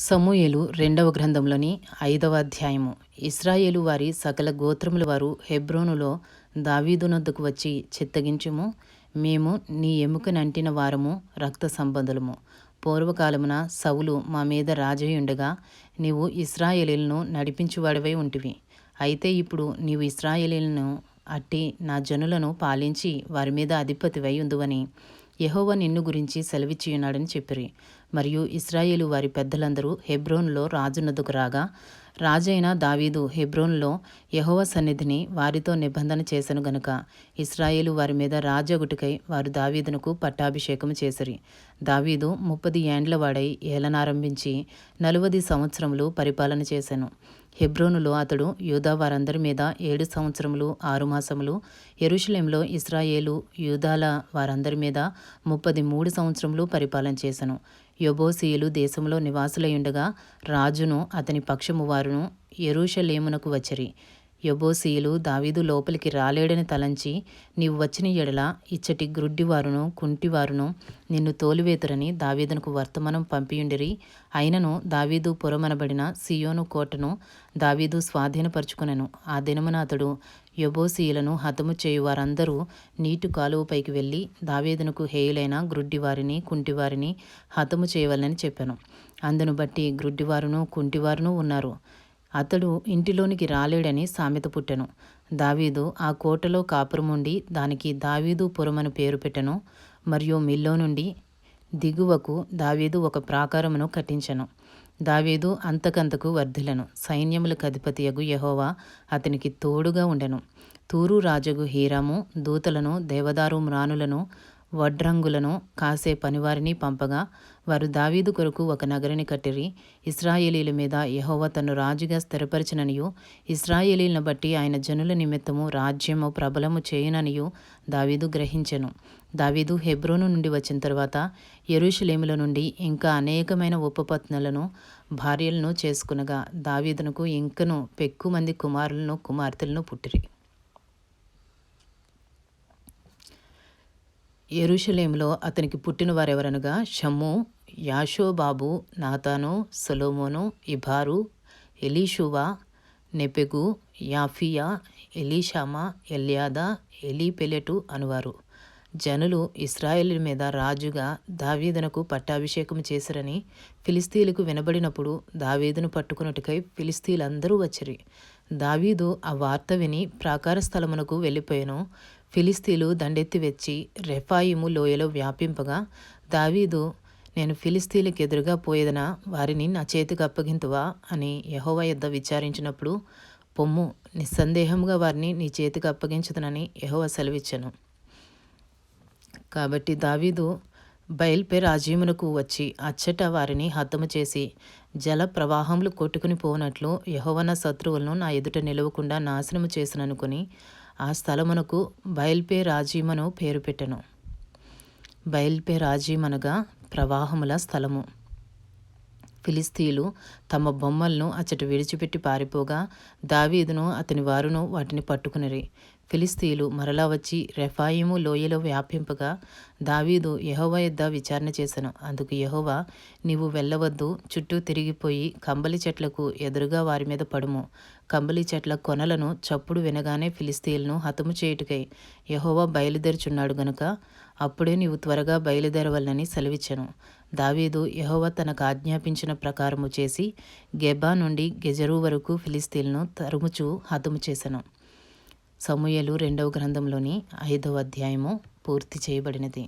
సమూయేలు రెండవ గ్రంథంలోని ఐదవ అధ్యాయము. ఇస్రాయేలు వారి సకల గోత్రముల వారు హెబ్రోనులో దావీదునొద్దకు వచ్చి చిత్తగించుము. మేము నీ ఎముకనంటిన వారము రక్త సంబంధులము. పూర్వకాలమున సవులు మా మీద రాజయ్యుండగా నీవు ఇస్రాయేలీలను నడిపించువాడివై ఉంటివి. అయితే ఇప్పుడు నీవు ఇస్రాయేలీలను అట్టి నా జనులను పాలించి వారి మీద అధిపతివై ఉందువని. యహోవ నిన్ను గురించి సెలవిచ్చియున్నాడని చెప్పిరి. మరియు ఇస్రాయేలు వారి పెద్దలందరూ హెబ్రోన్లో రాజునదుకు రాగా రాజైన దావీదు హెబ్రోన్లో యహోవ సన్నిధిని వారితో నిబంధన చేసెను గనుక ఇస్రాయేలు వారి మీద రాజగుటికై వారు దావీదునకు పట్టాభిషేకము చేసిరి. దావీదు ముప్పది ఏండ్లవాడై ఏలనారంభించి నలువది సంవత్సరములు పరిపాలన చేశాను హెబ్రోనులో అతడు యూదా వారందరి మీద ఏడు సంవత్సరములు ఆరు మాసములు ఎరుషలేంలో ఇస్రాయేలు యూదాల వారందరి మీద ముప్పది మూడు సంవత్సరములు పరిపాలన చేశాను యొబోసీయులు దేశంలో నివాసులయుండగా రాజును అతని పక్షము వారును ఎరుషలేమునకు వచ్చిరి. యబోసీయులు దావీదు లోపలికి రాలేడని తలంచి నీవు వచ్చిన ఎడల ఇచ్చటి గ్రుడ్డివారును కుంటివారును నిన్ను తోలివేతురని దావీదునకు వర్తమానం పంపియుండిరి. అయినను దావీదు పురమనబడిన సియోను కోటను దావీదు స్వాధీనపరుచుకునెను. ఆ దినమున అతడు యబోసీయులను హతము చేయు వారందరూ నీటి కాలువపైకి వెళ్ళి దావీదునకు హేయులైన గ్రుడ్డివారిని కుంటివారిని హతము చేయవలనని చెప్పాను. అందును బట్టి గ్రుడ్డివారును కుంటివారును ఉన్నారు. అతడు ఇంటిలోనికి రాలేడని సామెత పుట్టెను. దావీదు ఆ కోటలో కాపురముండి దానికి దావీదు పురమను పేరు పెట్టెను. మరియు మిల్లో నుండి దిగువకు దావీదు ఒక ప్రాకారమును కట్టించెను. దావీదు అంతకంతకు వర్ధిలను సైన్యములకు అధిపతియగు యహోవా అతనికి తోడుగా ఉండెను. తూరు రాజగు హీరాము దూతలను దేవదారు మ్రానులను వడ్రంగులను కాసే పనివారిని పంపగా వారు దావీదు కొరకు ఒక నగరిని కట్టిరి. ఇస్రాయేలీల మీద యహోవ తను రాజుగా స్థిరపరిచిననియు. ఇస్రాయేలీలను బట్టి ఆయన జనుల నిమిత్తము రాజ్యము ప్రబలము చేయుననియు దావీదు గ్రహించెను. దావీదు హెబ్రోను నుండి వచ్చిన తర్వాత ఎరుషులేముల నుండి ఇంకా అనేకమైన ఉపపత్నులను భార్యలను చేసుకునగా దావీదునకు ఇంకను పెక్కుమంది కుమారులను కుమార్తెలను పుట్టిరి. ఎరుషలేంలో అతనికి పుట్టినవారెవరనగా షమ్ము యాషోబాబు నాతాను సొలోమోను ఇబారు ఎలీషువా నెపెగు యాఫియా ఎలీషామా ఎల్యాదా ఎలీపెలెటు అనువారు. జనులు ఇస్రాయేల్ మీద రాజుగా దావీదునకు పట్టాభిషేకం చేసిరని ఫిలిస్తీలకు వినబడినప్పుడు దావీదును పట్టుకున్నట్టుకై ఫిలిస్తీలందరూ వచ్చిరి. దావీదు ఆ వార్త విని ప్రాకార స్థలమునకు వెళ్ళిపోయాను. ఫిలిస్తీలు దండెత్తి వెచ్చి రెఫాయిము లోయలో వ్యాపింపగా దావీదు నేను ఫిలిస్తీలకు ఎదురుగా పోయేదన? వారిని నా చేతికి అప్పగింతువా? అని యహోవా యుద్ధ విచారించినప్పుడు పొమ్ము నిస్సందేహంగా వారిని నీ చేతికి అప్పగించుదనని యహోవా సెలవిచ్చాను. కాబట్టి దావీదు బయల్పే రాజీమునకు వచ్చి అచ్చట వారిని హతము చేసి జల ప్రవాహములు కొట్టుకుని పోనట్లు యహోవన శత్రువులను నా ఎదుట నిలవకుండా నాశనము చేసిననుకొని ఆ స్థలమునకు బయల్పే రాజీమను పేరు పెట్టెను. బయల్పే రాజీమనగా ప్రవాహముల స్థలము. ఫిలిస్తీలు తమ బొమ్మలను అచ్చట విడిచిపెట్టి పారిపోగా దావీదును అతని వారును వాటిని పట్టుకునిరి. ఫిలిస్తీలు మరలా వచ్చి రెఫాయిము లోయలో వ్యాపింపగా దావీదు యహోవా యొద్ద విచారణ చేశాను అందుకు యహోవా నీవు వెళ్ళవద్దు చుట్టూ తిరిగిపోయి కంబలి చెట్లకు ఎదురుగా వారి మీద పడుము. కంబలి చెట్ల కొనలను చప్పుడు వినగానే ఫిలిస్తీన్లను హతము చేయుటకై యహోవా బయలుదేరుచున్నాడు గనుక అప్పుడే నీవు త్వరగా బయలుదేరవలనని సెలవిచ్చాను. దావీదు యహోవ తనకు ఆజ్ఞాపించిన ప్రకారము చేసి గెబా నుండి గెజరు వరకు ఫిలిస్తీన్లను తరుముచు హతము చేశాను సమూయలు రెండవ గ్రంథంలోని ఐదవ అధ్యాయము పూర్తి చేయబడినది.